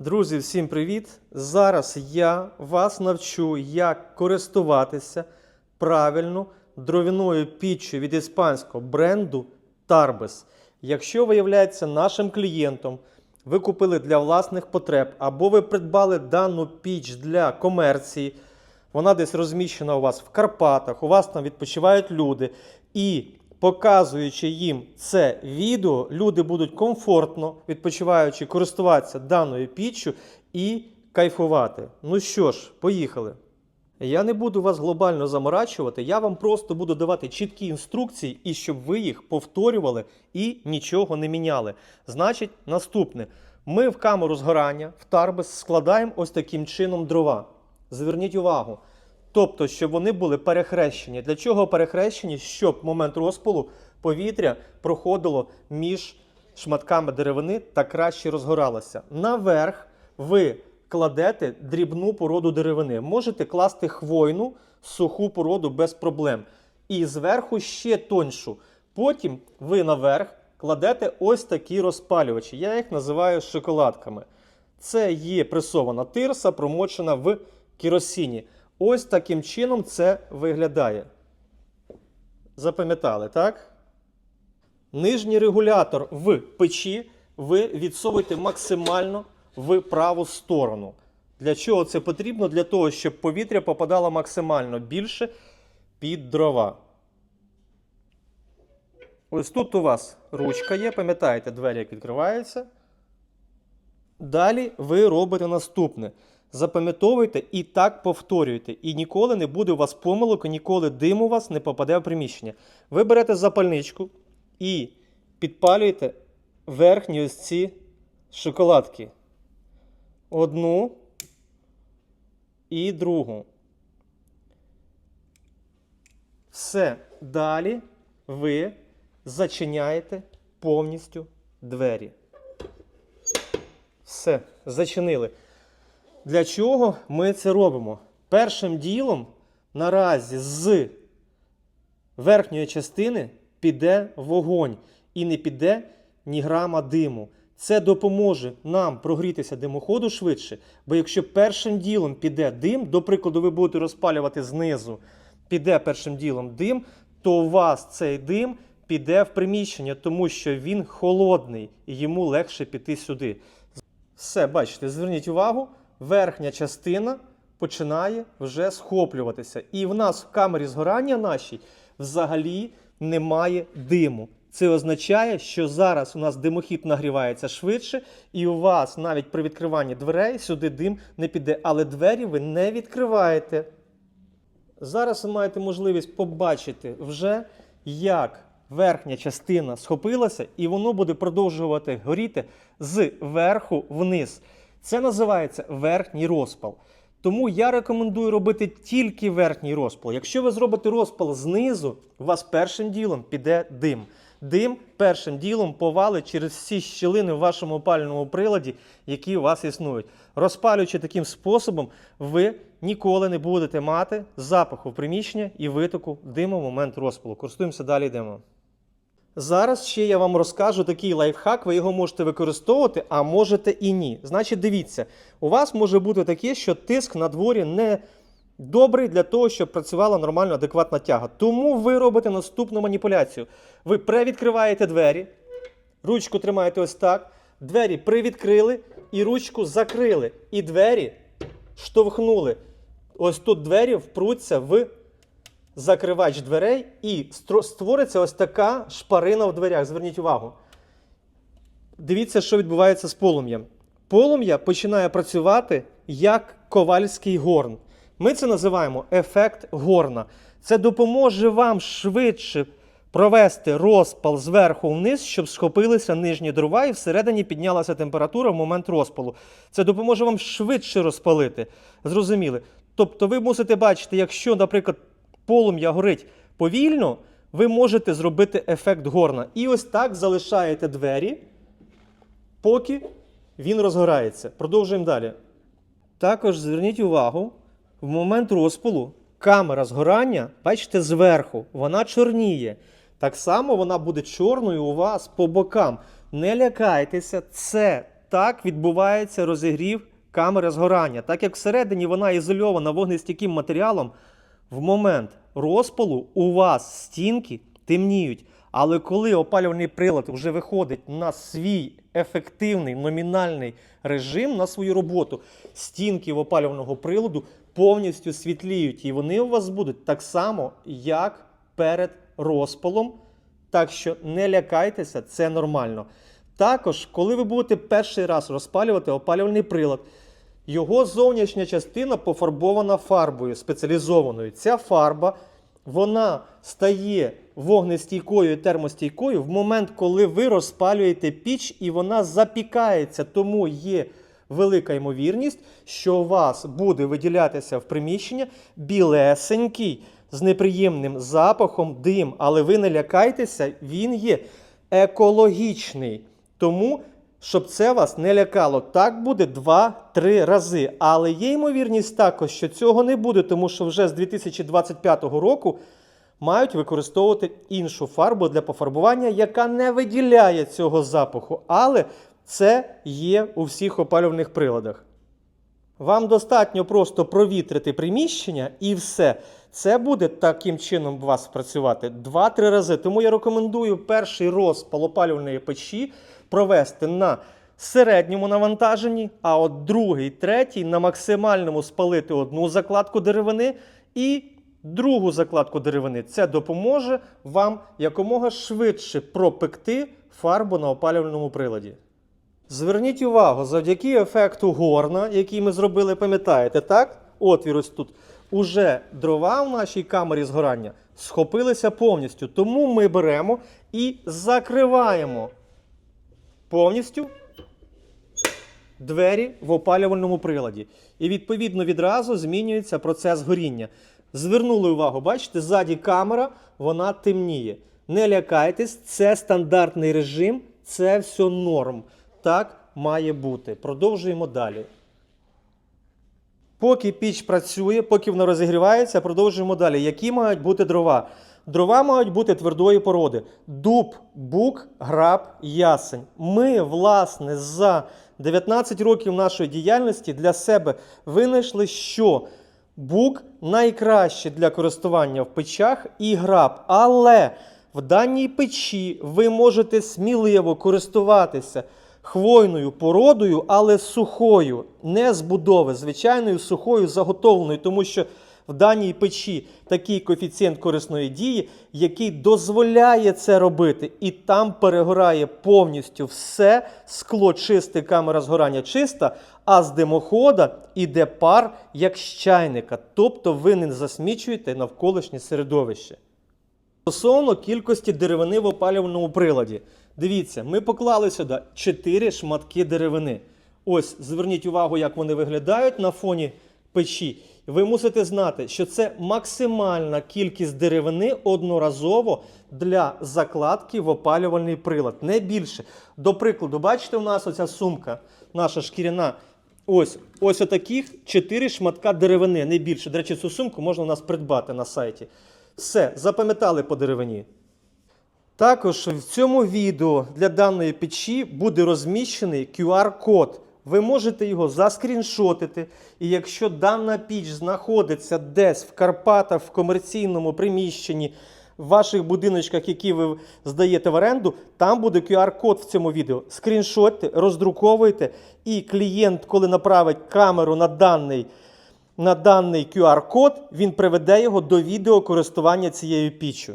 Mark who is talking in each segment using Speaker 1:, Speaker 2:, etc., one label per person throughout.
Speaker 1: Друзі, всім привіт! Зараз я вас навчу, як користуватися правильно дровяною піччю від іспанського бренду Tarbes. Якщо ви являєтеся нашим клієнтом, ви купили для власних потреб або ви придбали дану піч для комерції, вона десь розміщена у вас в Карпатах, у вас там відпочивають люди. І показуючи їм це відео, люди будуть комфортно, відпочиваючи, користуватися даною піччю і кайфувати. Ну що ж, поїхали. Я не буду вас глобально заморачувати, я вам просто буду давати чіткі інструкції, і щоб ви їх повторювали і нічого не міняли. Значить, наступне: ми в камеру згорання в Тарбес складаємо ось таким чином дрова. Зверніть увагу. Тобто, щоб вони були перехрещені. Для чого перехрещені? Щоб момент розпалу повітря проходило між шматками деревини та краще розгоралося. Наверх ви кладете дрібну породу деревини. Можете класти хвойну суху породу без проблем. І зверху ще тоньшу. Потім ви наверх кладете ось такі розпалювачі. Я їх називаю шоколадками. Це є пресована тирса, промочена в керосині. Ось таким чином це виглядає. Запам'ятали, так? Нижній регулятор в печі ви відсовуєте максимально в праву сторону. Для чого це потрібно? Для того, щоб повітря попадало максимально більше під дрова. Ось тут у вас ручка є, пам'ятаєте, двері як відкриваються. Далі ви робите наступне. Запам'ятовуйте і так повторюйте. І ніколи не буде у вас помилок, і ніколи дим у вас не попаде в приміщення. Ви берете запальничку і підпалюєте верхні ось ці шоколадки. Одну і другу. Все. Далі ви зачиняєте повністю двері. Все, зачинили. Для чого ми це робимо? Першим ділом наразі з верхньої частини піде вогонь і не піде ні грама диму. Це допоможе нам прогрітися димоходу швидше, бо якщо першим ділом піде дим, до прикладу, ви будете розпалювати знизу, піде першим ділом дим, то у вас цей дим піде в приміщення, тому що він холодний і йому легше піти сюди. Все, бачите, зверніть увагу, верхня частина починає вже схоплюватися. І в нас в камері згорання нашій взагалі немає диму. Це означає, що зараз у нас димохід нагрівається швидше, і у вас навіть при відкриванні дверей сюди дим не піде, але двері ви не відкриваєте. Зараз ви маєте можливість побачити вже, як верхня частина схопилася, і воно буде продовжувати горіти з верху вниз. Це називається верхній розпал. Тому я рекомендую робити тільки верхній розпал. Якщо ви зробите розпал знизу, у вас першим ділом піде дим. Дим першим ділом повалить через всі щілини в вашому опалювальному приладі, які у вас існують. Розпалюючи таким способом, ви ніколи не будете мати запаху приміщення і витоку диму в момент розпалу. Користуємося далі йдемо. Зараз ще я вам розкажу такий лайфхак, ви його можете використовувати, а можете і ні. Значить, дивіться, у вас може бути таке, що тиск на дворі не добрий для того, щоб працювала нормально адекватна тяга. Тому ви робите наступну маніпуляцію. Ви привідкриваєте двері, ручку тримаєте ось так, двері привідкрили і ручку закрили. І двері штовхнули. Ось тут двері впруться в закривач дверей і створиться ось така шпарина в дверях. Зверніть увагу. Дивіться, що відбувається з полум'ям. Полум'я починає працювати як ковальський горн. Ми це називаємо ефект горна. Це допоможе вам швидше провести розпал зверху вниз, щоб схопилися нижні дрова і всередині піднялася температура в момент розпалу. Це допоможе вам швидше розпалити. Зрозуміли? Тобто ви мусите бачити, якщо, наприклад, полум'я горить повільно, ви можете зробити ефект горна. І ось так залишаєте двері, поки він розгорається. Продовжуємо далі. Також зверніть увагу, в момент розпалу камера згорання, бачите, зверху, вона чорніє. Так само вона буде чорною у вас по бокам. Не лякайтеся, це так відбувається розігрів камери згорання. Так як всередині вона ізольована вогнестійким матеріалом, в момент розпалу у вас стінки темніють. Але коли опалювальний прилад вже виходить на свій ефективний номінальний режим на свою роботу, стінки в опалювального приладу повністю світліють, і вони у вас будуть так само, як перед розпалом. Так що не лякайтеся, це нормально. Також, коли ви будете перший раз розпалювати опалювальний прилад, його зовнішня частина пофарбована фарбою спеціалізованою. Ця фарба вона стає вогнестійкою і термостійкою в момент, коли ви розпалюєте піч і вона запікається. Тому є велика ймовірність, що у вас буде виділятися в приміщення білесенький з неприємним запахом дим. Але ви не лякайтеся, він є екологічний. Тому, щоб це вас не лякало, так буде 2-3 рази. Але є ймовірність також, що цього не буде, тому що вже з 2025 року мають використовувати іншу фарбу для пофарбування, яка не виділяє цього запаху. Але це є у всіх опалювальних приладах. Вам достатньо просто провітрити приміщення і все. Це буде таким чином у вас працювати 2-3 рази. Тому я рекомендую перший розпал опалювальної печі провести на середньому навантаженні, а от другий, третій на максимальному спалити одну закладку деревини і другу закладку деревини. Це допоможе вам якомога швидше пропекти фарбу на опалювальному приладі. Зверніть увагу, завдяки ефекту горна, який ми зробили, пам'ятаєте, так? Отвір ось тут. Уже дрова в нашій камері згорання схопилися повністю. Тому ми беремо і закриваємо повністю двері в опалювальному приладі. І відповідно відразу змінюється процес горіння. Звернули увагу, бачите, ззаді камера, вона темніє. Не лякайтесь, це стандартний режим, це все норм. Так має бути. Продовжуємо далі. Поки піч працює, поки вона розігрівається, продовжуємо далі. Які мають бути дрова? Дрова мають бути твердої породи: дуб, бук, граб, ясень. Ми, власне, за 19 років нашої діяльності для себе винайшли, що бук найкраще для користування в печах і граб. Але в даній печі ви можете сміливо користуватися хвойною породою, але сухою, не з будови, звичайною сухою заготовленою, тому що в даній печі такий коефіцієнт корисної дії, який дозволяє це робити, і там перегорає повністю все, скло чисте, камера згорання чиста, а з димохода іде пар як з чайника, тобто ви не засмічуєте навколишнє середовище. Стосовно кількості деревини в опалювальному приладі. Дивіться, ми поклали сюди 4 шматки деревини. Ось, зверніть увагу, як вони виглядають на фоні печі. Ви мусите знати, що це максимальна кількість деревини одноразово для закладки в опалювальний прилад. Не більше. До прикладу, бачите, у нас оця сумка, наша шкіряна. Ось ось отаких 4 шматка деревини, не більше. До речі, цю сумку можна у нас придбати на сайті. Все, запам'ятали по деревині. Також в цьому відео для даної печі буде розміщений QR-код. Ви можете його заскріншотити. І якщо дана піч знаходиться десь в Карпатах, в комерційному приміщенні, в ваших будиночках, які ви здаєте в оренду, там буде QR-код в цьому відео. Скріншотьте, роздруковуйте, і клієнт, коли направить камеру на даний, на даний QR-код, він приведе його до відео користування цією піччю.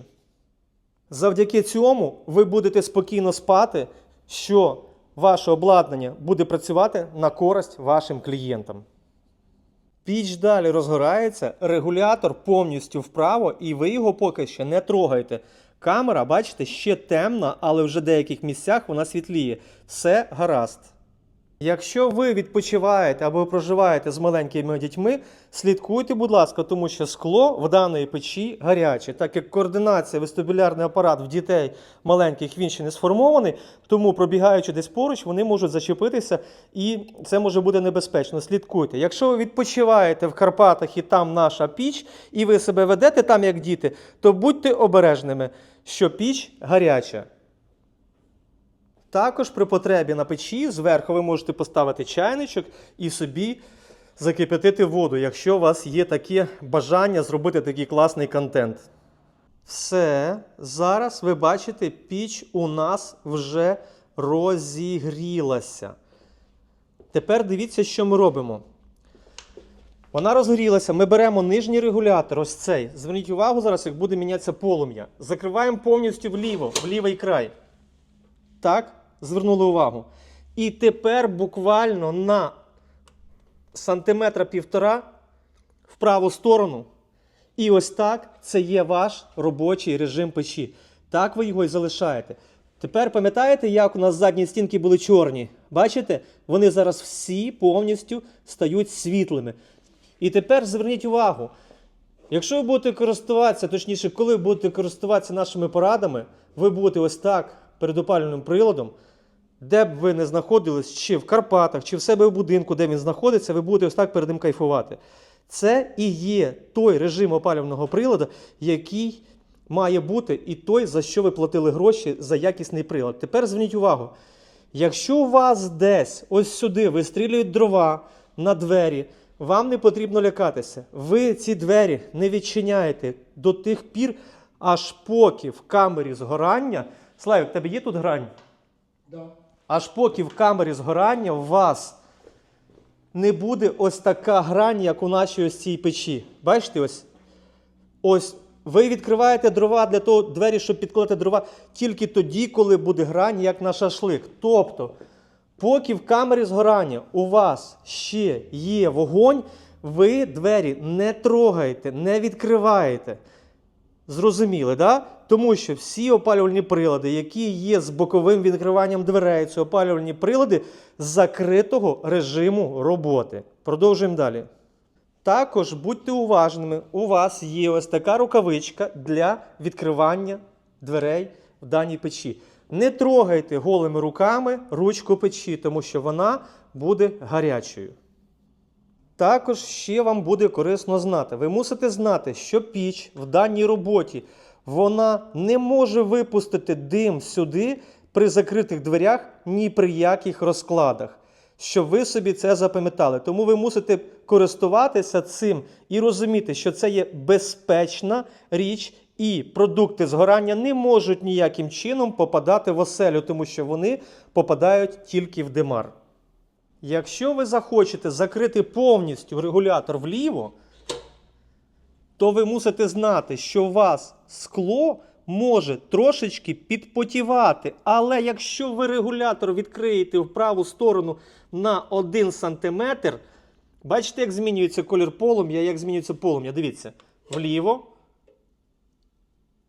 Speaker 1: Завдяки цьому ви будете спокійно спати, що ваше обладнання буде працювати на користь вашим клієнтам. Піч далі розгорається, регулятор повністю вправо, і ви його поки ще не трогаєте. Камера, бачите, ще темна, але вже в деяких місцях вона світліє. Все гаразд. Якщо ви відпочиваєте або проживаєте з маленькими дітьми, слідкуйте, будь ласка, тому що скло в даної печі гаряче, так як координація, вестибулярний апарат в дітей маленьких він ще не сформований, тому пробігаючи десь поруч, вони можуть зачепитися і це може бути небезпечно. Слідкуйте. Якщо ви відпочиваєте в Карпатах і там наша піч, і ви себе ведете там як діти, то будьте обережними, що піч гаряча. Також при потребі на печі зверху ви можете поставити чайничок і собі закип'ятити воду, якщо у вас є таке бажання зробити такий класний контент. Все, зараз ви бачите, піч у нас вже розігрілася. Тепер дивіться, що ми робимо. Вона розгорілася. Ми беремо нижній регулятор, ось цей. Зверніть увагу зараз, як буде мінятися полум'я. Закриваємо повністю вліво, в лівий край. Так, звернули увагу. І тепер буквально на сантиметра півтора в праву сторону. І ось так це є ваш робочий режим печі. Так ви його і залишаєте. Тепер пам'ятаєте, як у нас задні стінки були чорні? Бачите? Вони зараз всі повністю стають світлими. І тепер зверніть увагу. Якщо ви будете користуватися, точніше, коли ви будете користуватися нашими порадами, ви будете ось так перед опалювальним приладом, де б ви не знаходились, чи в Карпатах, чи в себе в будинку, де він знаходиться, ви будете ось так перед ним кайфувати. Це і є той режим опалювального приладу, який має бути і той, за що ви платили гроші за якісний прилад. Тепер зверніть увагу. Якщо у вас десь ось сюди вистрілюють дрова на двері, вам не потрібно лякатися. Ви ці двері не відчиняєте до тих пір, аж поки в камері згорання. Славік, тебе є тут грань?
Speaker 2: Да.
Speaker 1: Аж поки в камері згорання у вас не буде ось така грань, як у нашій ось цій печі. Бачите, ось ось ви відкриваєте дрова для того, двері, щоб підкладати дрова, тільки тоді, коли буде грань, як на шашлик. Тобто, поки в камері згорання у вас ще є вогонь, ви двері не трогаєте, не відкриваєте. Зрозуміли, да? Тому що всі опалювальні прилади, які є з боковим відкриванням дверей, це опалювальні прилади закритого режиму роботи. Продовжуємо далі. Також будьте уважними, у вас є ось така рукавичка для відкривання дверей в даній печі. Не трогайте голими руками ручку печі, тому що вона буде гарячою. Також ще вам буде корисно знати. Ви мусите знати, що піч в даній роботі вона не може випустити дим сюди при закритих дверях ні при яких розкладах. Щоб ви собі це запам'ятали. Тому ви мусите користуватися цим і розуміти, що це є безпечна річ, і продукти згорання не можуть ніяким чином попадати в оселю, тому що вони попадають тільки в димар. Якщо ви захочете закрити повністю регулятор вліво, то ви мусите знати, що у вас скло може трошечки підпотівати. Але якщо ви регулятор відкриєте в праву сторону на 1 см, бачите, як змінюється колір полум'я, як змінюється полум'я. Дивіться, вліво.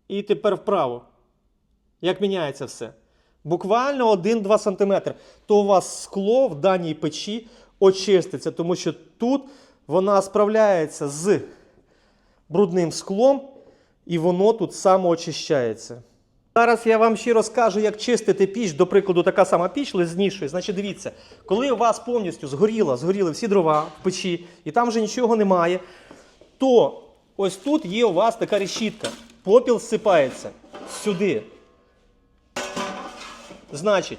Speaker 1: І тепер вправо. Як міняється все? Буквально 1-2 см. То у вас скло в даній печі очиститься, тому що тут вона справляється з брудним склом, і воно тут самоочищається. Зараз я вам ще розкажу, як чистити піч. До прикладу, така сама піч лизнішою. Значить, дивіться, коли у вас повністю згоріло, згоріли всі дрова в печі, і там вже нічого немає, то ось тут є у вас така решітка. Попіл зсипається сюди. Значить,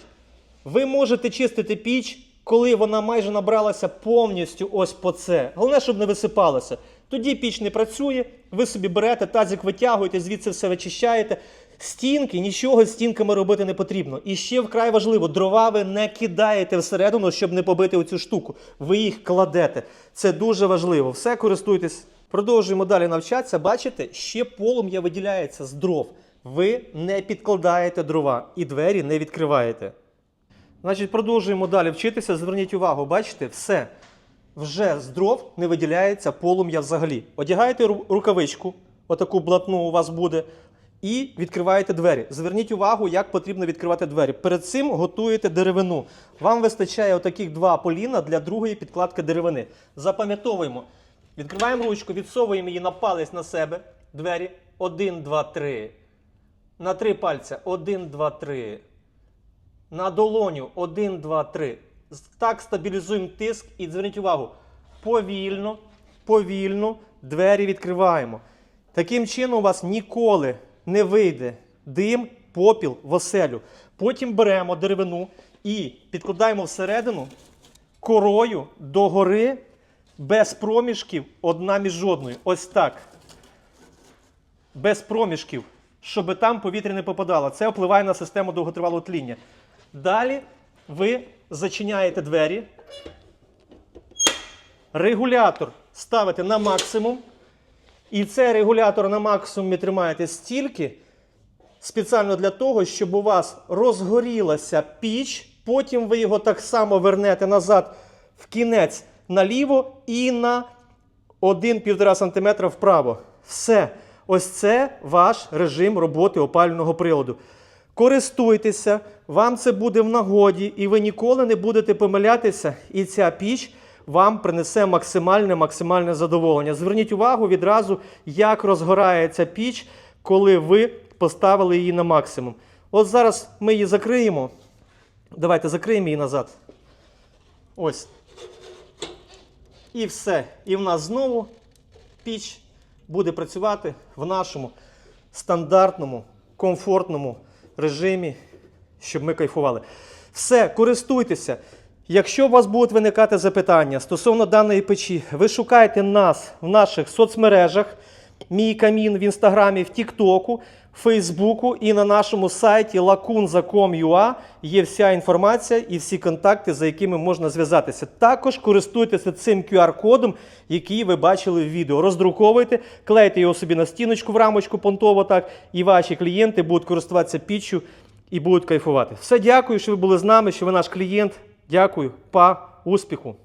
Speaker 1: ви можете чистити піч, коли вона майже набралася повністю ось по це. Головне, щоб не висипалося. Тоді піч не працює, ви собі берете, тазик витягуєте, звідси все вичищаєте. Стінки, нічого з стінками робити не потрібно. І ще вкрай важливо, дрова ви не кидаєте всередину, щоб не побити оцю штуку. Ви їх кладете. Це дуже важливо. Все користуйтесь. Продовжуємо далі навчатися. Бачите, ще полум'я виділяється з дров. Ви не підкладаєте дрова і двері не відкриваєте. Значить, продовжуємо далі вчитися. Зверніть увагу, бачите, все. Вже з дров не виділяється полум'я взагалі. Одягаєте рукавичку, отаку блатну у вас буде, і відкриваєте двері. Зверніть увагу, як потрібно відкривати двері. Перед цим готуєте деревину. Вам вистачає отаких два поліна для другої підкладки деревини. Запам'ятовуємо. Відкриваємо ручку, відсовуємо її на палець на себе. Двері. Один, два, три. На три пальця. Один, два, три. На долоню 1, 2, 3. Так стабілізуємо тиск і зверніть увагу. Повільно, повільно двері відкриваємо. Таким чином у вас ніколи не вийде дим, попіл в оселю. Потім беремо деревину і підкладаємо всередину корою догори без проміжків одна між жодною. Ось так. Без проміжків, щоб там повітря не попадало. Це впливає на систему довготривалого тління. Далі ви зачиняєте двері. Регулятор ставите на максимум. І цей регулятор на максимумі тримаєте стільки, спеціально для того, щоб у вас розгорілася піч, потім ви його так само вернете назад в кінець наліво і на 1-1,5 см вправо. Все. Ось це ваш режим роботи опалювального приладу. Користуйтеся, вам це буде в нагоді, і ви ніколи не будете помилятися, і ця піч вам принесе максимальне максимальне задоволення. Зверніть увагу відразу, як розгорається піч, коли ви поставили її на максимум. От зараз ми її закриємо. Давайте закриємо її назад. Ось. І все. І в нас знову піч буде працювати в нашому стандартному, комфортному режимі, щоб ми кайфували. Все, користуйтеся. Якщо у вас будуть виникати запитання стосовно даної печі, ви шукайте нас в наших соцмережах, мій камін в інстаграмі, в Тіктоку, Фейсбуку і на нашому сайті lacunza.com.ua є вся інформація і всі контакти, за якими можна зв'язатися. Також користуйтеся цим QR-кодом, який ви бачили в відео. Роздруковуйте, клейте його собі на стіночку в рамочку понтово так, і ваші клієнти будуть користуватися піччю і будуть кайфувати. Все, дякую, що ви були з нами, що ви наш клієнт. Дякую, па, успіху!